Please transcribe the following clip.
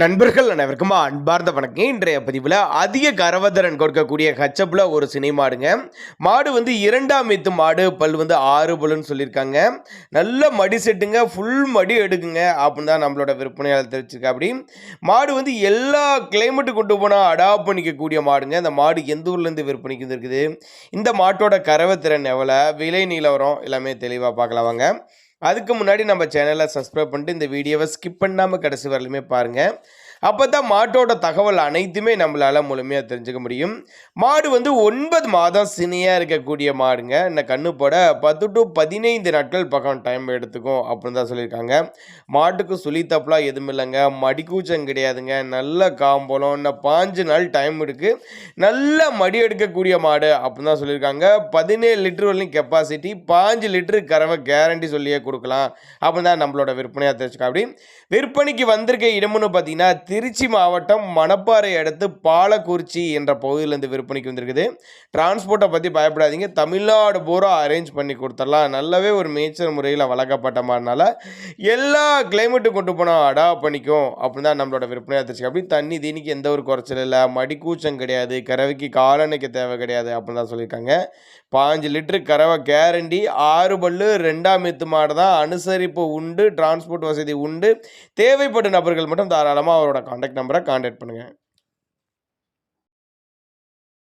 நண்பர்கள் அனைவருக்கும் அன்பார்ந்த வணக்கம். இன்றைய பதிவில் அதிக கரவதரன் கொடுக்கக்கூடிய ஹச்சப்பில் ஒரு சினிமாடுங்க மாடு வந்து இரண்டாம் மீத்து மாடு பல் வந்து ஆறு பல்லுன்னு சொல்லியிருக்காங்க. நல்ல மடி செட்டுங்க ஃபுல் மடி எடுக்குங்க அப்படின்னு தான் நம்மளோட விற்பனையாளர் தெரிவிச்சிருக்கா அப்படி மாடு வந்து எல்லா கிளைமேட்டு கொண்டு போனால் அடாப்ட் பண்ணிக்கக்கூடிய மாடுங்க. இந்த மாடு எந்த ஊர்லேருந்து விற்பனைக்கு இருக்குது இந்த மாட்டோட கரவத்திறன் எவ்வளோ விலை நிலவரம் எல்லாமே தெளிவாக பார்க்கலாம் வாங்க. அதுக்கு முன்னாடி நம்ம சேனலை சப்ஸ்கிரைப் பண்ணிட்டு இந்த வீடியோவை ஸ்கிப் பண்ணாமல் கடைசி வரலுமே பாருங்கள் அப்போ தான் மாட்டோட தகவல் அனைத்துமே நம்மளால் முழுமையாக தெரிஞ்சுக்க முடியும். மாடு வந்து ஒன்பது மாதம் சினியாக இருக்கக்கூடிய மாடுங்க. இந்த கண்ணு போட பத்து டு பதினைந்து நாட்கள் பக்கம் டைம் எடுத்துக்கும் அப்படின்னு தான் சொல்லியிருக்காங்க. மாட்டுக்கு சுழித்தப்பலாம் எதுவும் இல்லைங்க. மடிக்கூச்சம் கிடையாதுங்க. நல்ல காம்பலம் இன்னும் பாஞ்சு நாள் டைம் இருக்குது நல்ல மடி எடுக்கக்கூடிய மாடு அப்படின்னு தான் சொல்லியிருக்காங்க. பதினேழு லிட்டர் வரலையும் கெப்பாசிட்டி பாஞ்சு லிட்டரு கறவை கேரண்டி சொல்லியே கொடுக்கலாம். அப்படின்னு தான் நம்மளோட விற்பனையாக தெரிஞ்சுக்கா அப்படி விற்பனைக்கு வந்திருக்க இடம்னு பார்த்தீங்கன்னா திருச்சி மாவட்டம் மணப்பாறை அடுத்து பாலக்குறிச்சி என்ற பகுதியிலேருந்து விற்பனைக்கு வந்திருக்குது. டிரான்ஸ்போர்ட்டை பற்றி பயப்படாதீங்க. தமிழ்நாடு பூரா அரேஞ்ச் பண்ணி கொடுத்துடலாம். நல்லாவே ஒரு மேய்ச்சல் முறையில் வளர்க்கப்பட்ட மாதிரினால எல்லா கிளைமேட்டும் கொண்டு போனால் அடா பண்ணிக்கும். அப்படின்னு தான் நம்மளோட விற்பனையாக தெரிச்சு அப்படி தண்ணி தீனிக்கு எந்த ஒரு குறைச்சல் இல்லை. மடிக்கூச்சம் கிடையாது. கறவைக்கு காலணைக்கு தேவை கிடையாது அப்படின்னு தான் சொல்லியிருக்காங்க. பாஞ்சு லிட்டரு கறவை கேரண்டி ஆறு பல்லு ரெண்டாம் எத்து மாடு தான். அனுசரிப்பு உண்டு டிரான்ஸ்போர்ட் வசதி உண்டு. தேவைப்படும் நபர்கள் மட்டும் தாராளமாக அவரோட காண்டாக்ட் நம்பரை காண்டாக்ட் பண்ணுங்கள்